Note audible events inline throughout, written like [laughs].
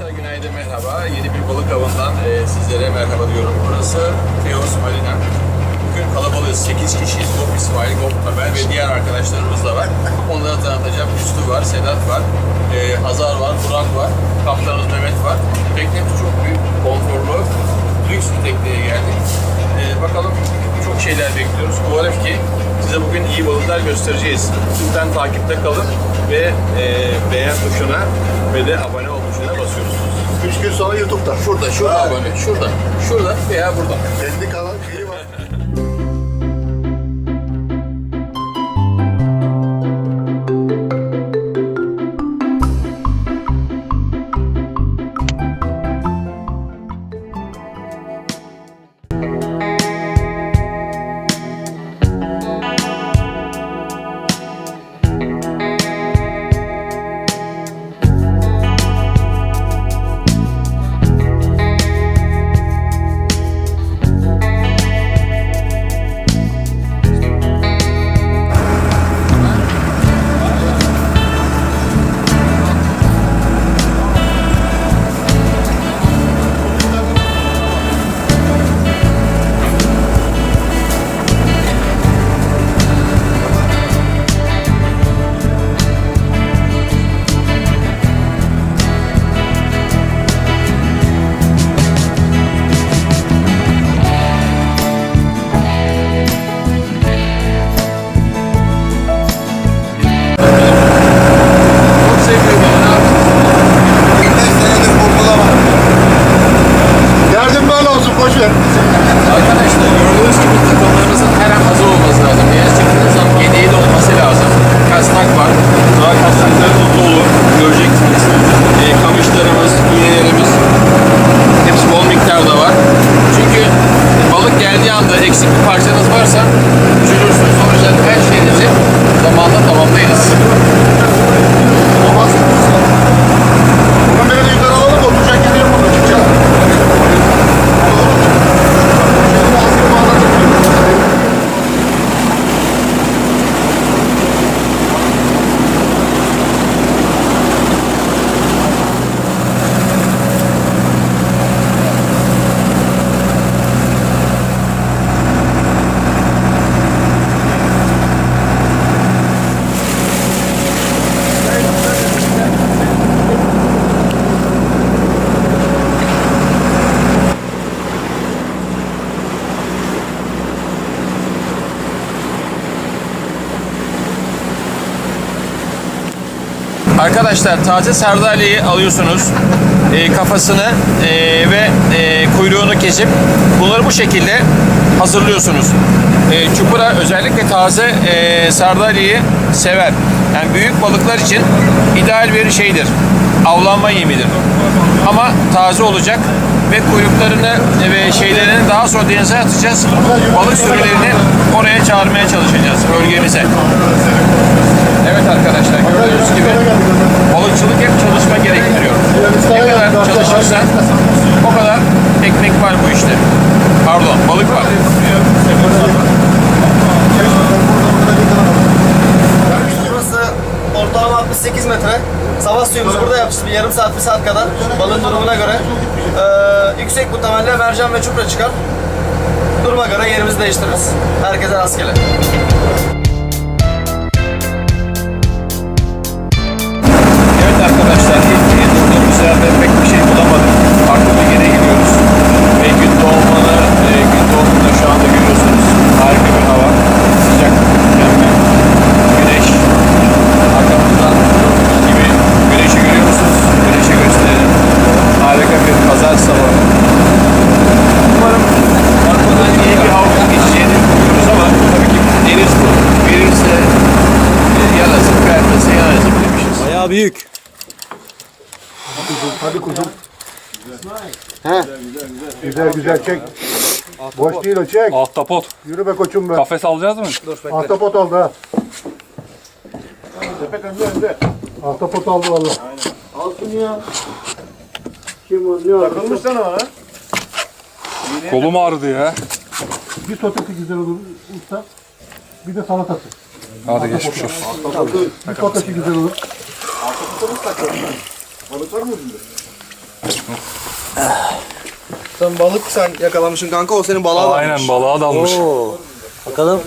Arkadaşlar günaydın merhaba. Yeni bir balık avından e, sizlere merhaba diyorum. Burası Teos Marina. Bugün kalabalığız. 8 kişiyiz. Gop İsmail, Gop Ömer ve diğer arkadaşlarımız da var. Onları tanıtacağım. Üstü var, Sedat var, e, Hazar var, Burak var, kaptanımız Mehmet var. Teknemiz çok büyük, konforlu, lüks bir tekneye geldik. E, bakalım çok şeyler bekliyoruz. Umarım ki size bugün iyi balıklar göstereceğiz. Lütfen takipte kalın ve e, beğen tuşuna ve de abone 3 gün sonra YouTube'da. Şurada, şurada abone, şurada, şurada veya burada. Kendi kanal Arkadaşlar taze sardalyeyi alıyorsunuz. Ee, kafasını e, ve e, kuyruğunu kesip bunları bu şekilde hazırlıyorsunuz. E, çupra özellikle taze e, sardalyeyi sever. Yani büyük balıklar için ideal bir şeydir. Avlanma yemidir. Ama taze olacak ve kuyruklarını ve şeylerini daha sonra denize atacağız. Balık sürülerini oraya çağırmaya çalışacağız bölgemize. Evet arkadaşlar gördüğünüz gibi balıkçılık hep çalışma gerektiriyor. Ne kadar çalışırsan o kadar ekmek var bu işte. Pardon balık var. Burası ortalama 68 metre. Sabah suyumuz burada yapıştı bir yarım saat bir saat kadar balığın durumuna göre. Ee, yüksek muhtemelen mercan ve çupra çıkar. Duruma göre yerimizi değiştiririz. Herkese rastgele. Arkadaşlar Hadi kuzum. He. Güzel güzel çek. Boş değil o çek. Ahtapot. Yürü be koçum be. Kafes alacağız mı? Ahtapot aldı ha. Sepet önde önde. Ahtapot aldı valla. Alsın ya. Kim o? Ne Takılmış sana ha. Kolum ağrıdı ya. Bir sotesi güzel olur usta. Bir de salatası. Hadi geçmiş olsun. Bir sotesi güzel olur. Sen balık sen yakalamışsın kanka o senin balığa dalmış. Aynen balığa dalmış. Bakalım.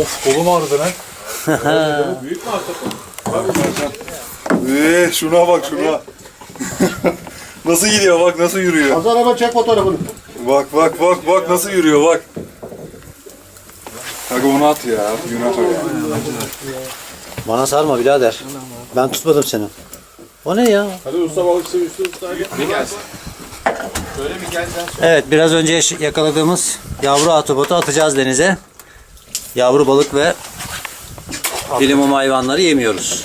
Of kolum ağrıdı lan. [laughs] Eee şuna bak şuna. [laughs] nasıl gidiyor bak nasıl yürüyor. Az araba çek fotoğrafını. Bak bak bak bak nasıl yürüyor bak. Kanka onu at ya. Günah o ya. Bana sarma birader. Ben tutmadım seni. O ne ya? Bir gelsin. Evet biraz önce yakaladığımız yavru atobotu atacağız denize. Yavru balık ve bilimum hayvanları yemiyoruz.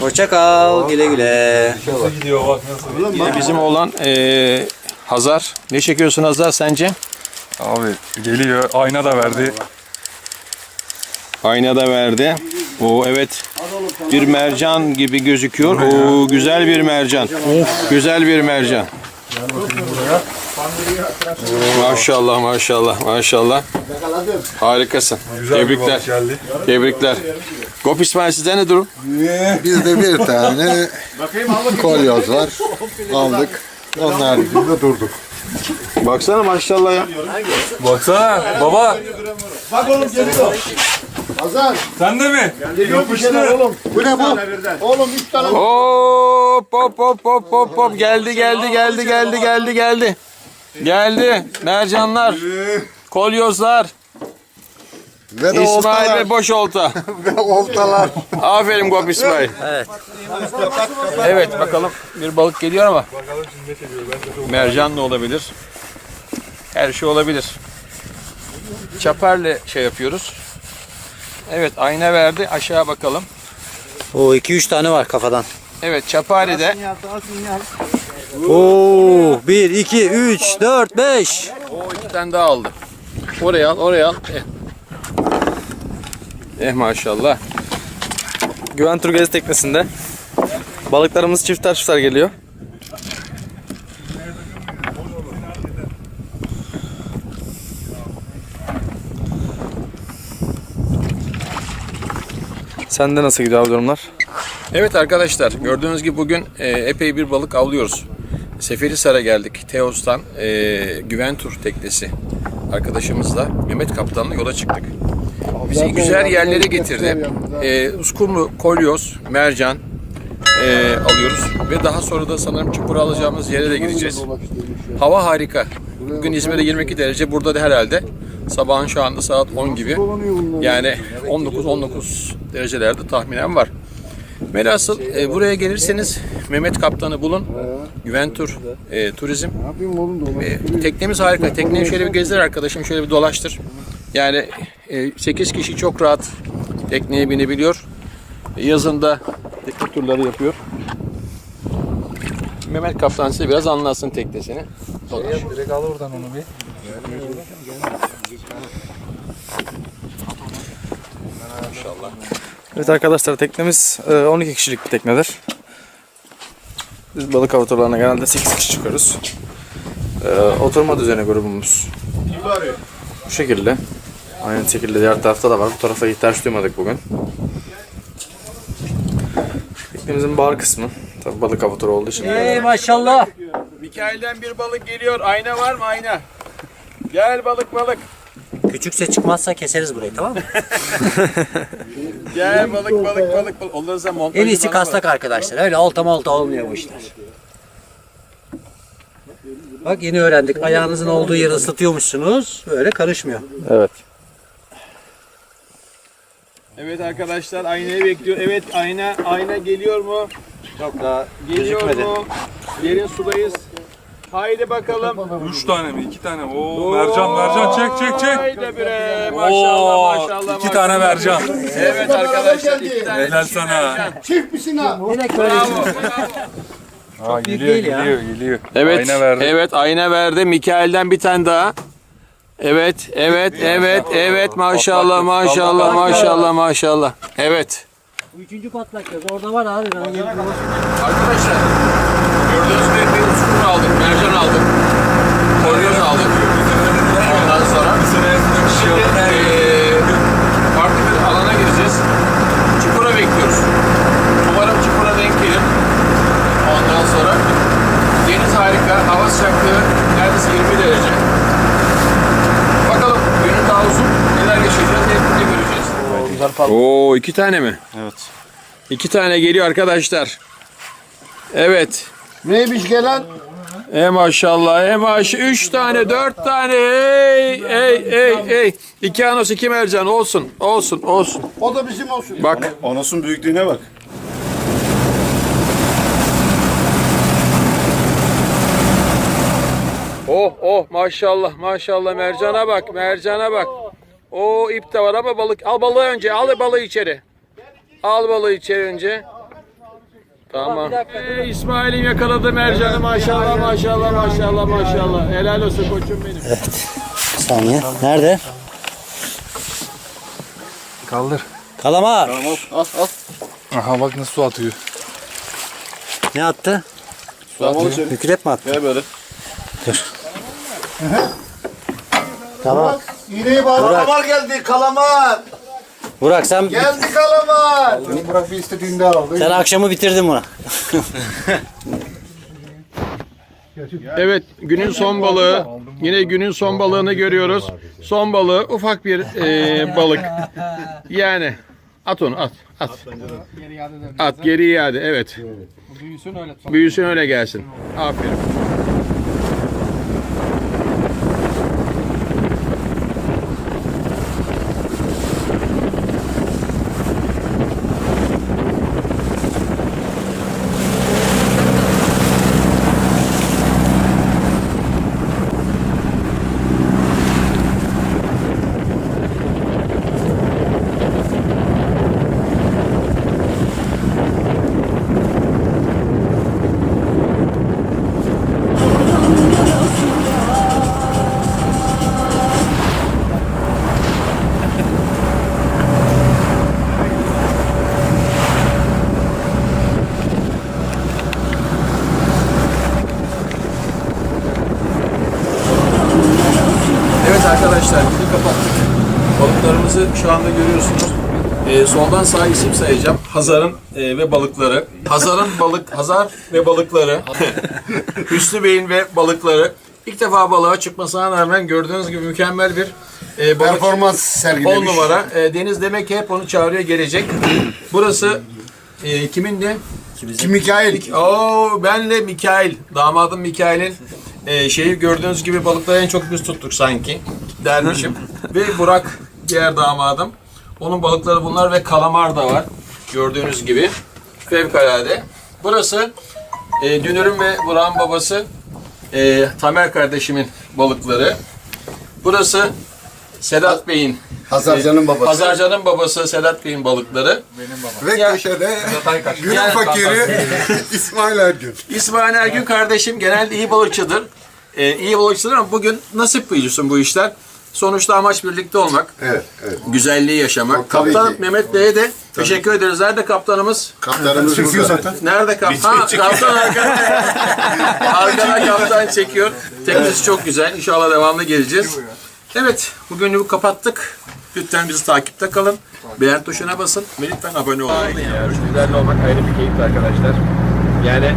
Hoşça kal. Güle güle. Nasıl gidiyor bak nasıl. Yine bizim oğlan eee Hazar. Ne çekiyorsun Hazar sence? Abi geliyor ayna da verdi. Ayna da verdi. O evet. Bir mercan gibi gözüküyor. O güzel bir mercan. Güzel bir mercan. Maşallah maşallah maşallah. Harikasın. Güzel Tebrikler. Tebrikler. Gop İsmail sizde ne durum? Bizde bir tane kolyoz var. Aldık. Onun haricinde durduk. Baksana maşallah ya. Baksana baba Bak oğlum geliyor. Hazar. sen de mi? Geliyor bir şeyler oğlum. Bu ne bu? Oğlum üç tane. Hop hop hop hop hop hop geldi geldi geldi geldi geldi geldi. Geldi. Mercanlar, kolyozlar, Ve de İsmail oltalar. ve boş olta. [laughs] Ve oltalar. Aferin Gop İsmail. Evet. Evet bakalım bir balık geliyor ama. Mercan da olabilir. Her şey olabilir. Çaperle şey yapıyoruz. Evet ayna verdi aşağı bakalım. O 2-3 tane var kafadan. Evet çapari Oo 1 2 3 4 5. O iki tane daha aldı. Oraya al oraya al. Eh. Eh maşallah. Güven Tur Gezi Teknesi'nde balıklarımız çifter çifter geliyor. Sende nasıl gidiyor abi durumlar? Evet arkadaşlar gördüğünüz gibi bugün e, epey bir balık avlıyoruz. Seferihisar'a geldik. Teos'tan e, Güven Tur teknesi arkadaşımızla Mehmet Kaptan'la yola çıktık. Bizi güzel yerlere getirdi. E, uskumru, kolyoz, mercan e, alıyoruz. Ve daha sonra da sanırım çupura alacağımız yere de gideceğiz. Hava harika. Bugün İzmir'de 22 derece. Burada da herhalde sabahın şu anda saat 10 gibi. Yani 19-19 derecelerde tahminen var. Velhasıl e, buraya gelirseniz Mehmet Kaptan'ı bulun. Güventur e, Turizm. E, teknemiz harika. Tekneyi şöyle bir gezdir arkadaşım. Şöyle bir dolaştır. Yani e, 8 kişi çok rahat tekneye binebiliyor. Yazında tekne turları yapıyor. Mehmet Kaptan size biraz anlatsın teknesini. Dolaş. Direkt al oradan onu bir. Evet arkadaşlar teknemiz e, 12 kişilik bir teknedir. Biz balık avı turlarına genelde 8 kişi çıkarız. E, oturma düzeni grubumuz. Bu şekilde. Aynı şekilde diğer tarafta da var. Bu tarafa ihtiyaç duymadık bugün. Teknemizin bar kısmı. Tabii balık avı turu olduğu için. Ey maşallah. Mikail'den bir balık geliyor. Ayna var mı ayna? Gel balık balık. Küçükse çıkmazsa keseriz burayı tamam mı? [laughs] Gel balık balık balık. balık. Olursa montajı En iyisi kastak arkadaşlar. Öyle olta molta olmuyor bu işler. Bak yeni öğrendik. Ayağınızın olduğu yeri ıslatıyormuşsunuz. Böyle karışmıyor. Evet. Evet arkadaşlar aynayı bekliyor. Evet ayna ayna geliyor mu? Yok daha Geliyor gözükmedi. mu? Derin sudayız. Haydi bakalım. Üç tane mi? iki tane mi? Oo mercan mercan çek çek çek. Haydi bre. Maşallah Oo maşallah. iki tane mercan. Evet arkadaşlar iki tane. Helal sana. Çift misin ha? Bravo. [laughs] Ha büyük geliyor değil ya. geliyor geliyor. Evet. Ayna verdi. Evet ayna verdi. Mikail'den bir tane daha. Evet, evet, evet, evet. Maşallah, maşallah, maşallah, maşallah. Evet. Üçüncü patlak göz. Orada var abi. Ben Arkadaşlar Gördüğünüz gibi bir uskumur aldık, mercan aldık. Kolyoz aldık. Ondan sonra şimdi e, farklı bir alana gireceğiz. Çukura bekliyoruz. Umarım çukura denk gelir. Ondan sonra deniz harika, hava sıcaklığı neredeyse 20 derece. Bakalım günün daha uzun neler yaşayacağız, ne göreceğiz. Oo iki tane mi? Evet. İki tane geliyor arkadaşlar. Evet. Neymiş gelen? E maşallah, e maş. Üç tane, dört tane. Ey, ey, ey, ey. İki anos, iki mercan. Olsun, olsun, olsun. O da bizim olsun. Bak. Onosun büyüklüğüne bak. Oh, oh, maşallah, maşallah. Mercana bak, mercana bak. O ip de var ama balık. Al balığı önce, al balığı içeri. Al balığı içeri önce. Tamam. Ey, İsmail'im yakaladı mercanı maşallah, maşallah, maşallah, maşallah. Helal olsun koçum benim. Bir saniye. Nerede? Kaldır. Kalamar. Al al. Aha bak nasıl su atıyor. Ne attı? Su atıyor. Hükület mi attı? Gel böyle. Tamam. İğneyi bağla. Kalamar geldi kalamar. Burak sen Geldi kalamar. Bırak bir istediğinde aldı. sen akşamı bitirdin bunu. [laughs] Evet, günün son balığı. Yine günün son balığını görüyoruz. Son balığı ufak bir e, balık. Yani at onu at. At. At geri iade evet. Büyüsün öyle gelsin. Aferin. Evet arkadaşlar bunu kapattık. Balıklarımızı şu anda görüyorsunuz. Ee, soldan sağ isim sayacağım. Hazar'ın e, ve balıkları. Hazar'ın balık, Hazar ve balıkları. [laughs] Hüsnü Bey'in ve balıkları. İlk defa balığa çıkmasına rağmen gördüğünüz gibi mükemmel bir e, balık. Performans 10 sergilemiş. numara. E, Deniz demek ki hep onu çağırıyor gelecek. Burası e, kimin de? Kim Mikail? Oo benle Mikail. Damadım Mikail'in e, şeyi gördüğünüz gibi balıkları en çok biz tuttuk sanki. Dermişim. ve Burak diğer damadım. Onun balıkları bunlar ve kalamar da var. Gördüğünüz gibi. Fevkalade. Burası e, Dünür'ün ve Burak'ın babası e, Tamer kardeşimin balıkları. Burası Sedat Bey'in Hazarcan'ın babası. Pazarcanın babası Sedat Bey'in balıkları. Ve Ya- köşede günün Yani- fakiri [laughs] [laughs] İsmail Ergün. İsmail Ergün kardeşim genelde iyi balıkçıdır. Ee, iyi balıkçıdır ama bugün nasip biliyorsun bu işler. Sonuçta amaç birlikte olmak, Evet, evet. güzelliği yaşamak. Tabii Kaptan ki. Mehmet Bey'e de teşekkür ederiz. Nerede kaptanımız? Kaptanımız Çekiyor zaten. Nerede kaptan? Ha, kaptan arkada. [laughs] arkada kaptan çekiyor. Teknesi çok güzel. İnşallah devamlı geleceğiz. Evet, bugünlüğü kapattık. Lütfen bizi takipte kalın. Beğen tuşuna basın ve lütfen abone olun. Ya, sizlerle olmak ayrı bir keyifli arkadaşlar. Yani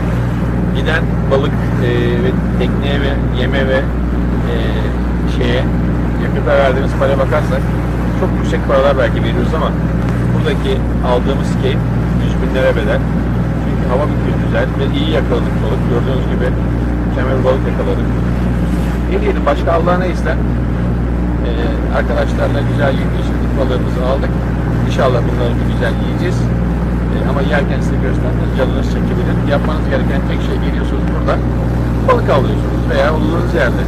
giden balık e, ve tekneye ve yeme ve e, şeye yakıta verdiğimiz paraya bakarsak çok yüksek paralar belki veriyoruz ama buradaki aldığımız keyif yüz binlere bedel. Çünkü hava bir güzel ve iyi yakaladık balık. Gördüğünüz gibi bir balık yakaladık. Ne diyelim başka Allah ne ister? Ee, arkadaşlarla güzel geçirdik balığımızı aldık. İnşallah bunları bir güzel yiyeceğiz. Ee, ama yerken size gösterdiğiniz canınız çekebilir. Yapmanız gereken tek şey geliyorsunuz burada. Balık avlıyorsunuz veya olduğunuz yerde.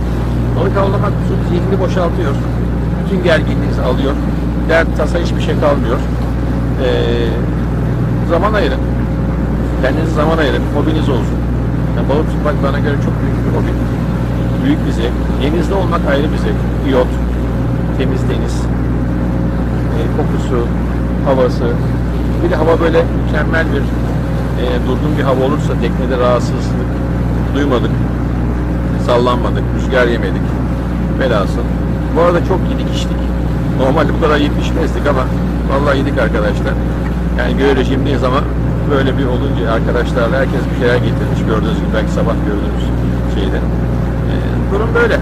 Balık avlamak bütün zihni boşaltıyor. Bütün gerginliğinizi alıyor. Dert tasa hiçbir şey kalmıyor. Ee, zaman ayırın. Kendinize zaman ayırın. Hobiniz olsun. Yani balık tutmak bana göre çok büyük bir hobi. Büyük bir zevk. Denizde olmak ayrı bir zevk. Yot, temiz deniz, e, kokusu, havası. Bir de hava böyle mükemmel bir e, durgun bir hava olursa teknede rahatsızlık duymadık, sallanmadık, rüzgar yemedik. Velhasıl. Bu arada çok yedik içtik. Normalde bu kadar yiyip içmezdik ama vallahi yedik arkadaşlar. Yani imdiği zaman böyle bir olunca arkadaşlarla herkes bir şeyler getirmiş. Gördüğünüz gibi belki sabah gördüğünüz şeyde. E, durum böyle.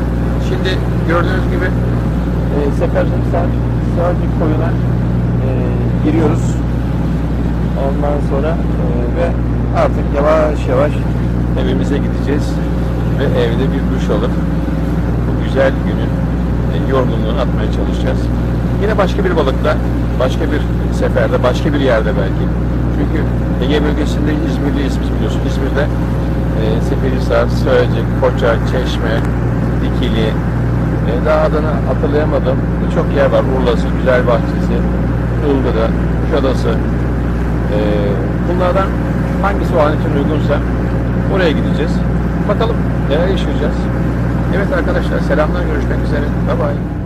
Şimdi gördüğünüz gibi e, sefercilik sadece, sadece koyulan e, giriyoruz. Ondan sonra e, ve artık yavaş yavaş evimize gideceğiz ve evde bir duş alıp bu güzel günün e, yorgunluğunu atmaya çalışacağız. Yine başka bir balıkta, başka bir seferde, başka bir yerde belki. Çünkü Ege bölgesinde İzmirliyiz biz biliyorsun. İzmir'de e, Seferihisar, Sığacık, Koça, Çeşme, Dikili, e, daha adını hatırlayamadım. Birçok yer var. Urla'sı, Güzelbahçesi, Ilgır'ı, Kuşadası. E, bunlardan hangisi o an için uygunsa oraya gideceğiz. Bakalım neler yaşayacağız. Evet arkadaşlar selamlar görüşmek üzere. Bye bye.